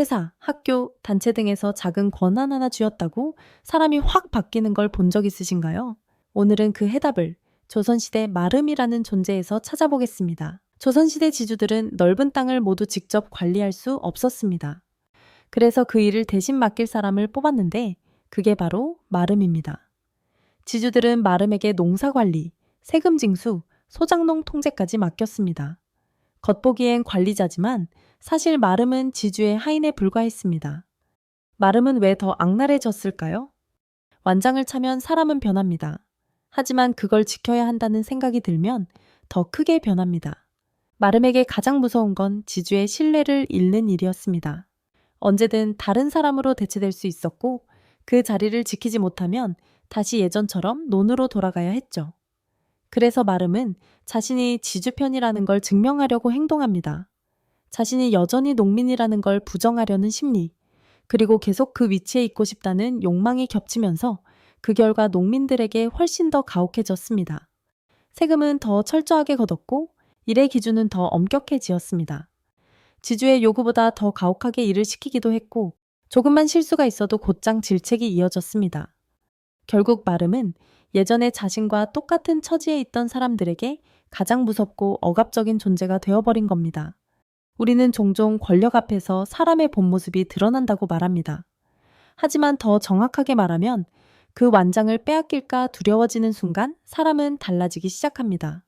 회사, 학교, 단체 등에서 작은 권한 하나 쥐었다고 사람이 확 바뀌는 걸 본 적 있으신가요? 오늘은 그 해답을 조선시대 마름이라는 존재에서 찾아보겠습니다. 조선시대 지주들은 넓은 땅을 모두 직접 관리할 수 없었습니다. 그래서 그 일을 대신 맡길 사람을 뽑았는데 그게 바로 마름입니다. 지주들은 마름에게 농사 관리, 세금 징수, 소장농 통제까지 맡겼습니다. 겉보기엔 관리자지만 사실 마름은 지주의 하인에 불과했습니다. 마름은 왜 더 악랄해졌을까요? 완장을 차면 사람은 변합니다. 하지만 그걸 지켜야 한다는 생각이 들면 더 크게 변합니다. 마름에게 가장 무서운 건 지주의 신뢰를 잃는 일이었습니다. 언제든 다른 사람으로 대체될 수 있었고 그 자리를 지키지 못하면 다시 예전처럼 논으로 돌아가야 했죠. 그래서 마름은 자신이 지주편이라는 걸 증명하려고 행동합니다. 자신이 여전히 농민이라는 걸 부정하려는 심리, 그리고 계속 그 위치에 있고 싶다는 욕망이 겹치면서 그 결과 농민들에게 훨씬 더 가혹해졌습니다. 세금은 더 철저하게 걷었고 일의 기준은 더 엄격해지었습니다. 지주의 요구보다 더 가혹하게 일을 시키기도 했고 조금만 실수가 있어도 곧장 질책이 이어졌습니다. 결국 마름은 예전에 자신과 똑같은 처지에 있던 사람들에게 가장 무섭고 억압적인 존재가 되어버린 겁니다. 우리는 종종 권력 앞에서 사람의 본 모습이 드러난다고 말합니다. 하지만 더 정확하게 말하면 그 완장을 빼앗길까 두려워지는 순간 사람은 달라지기 시작합니다.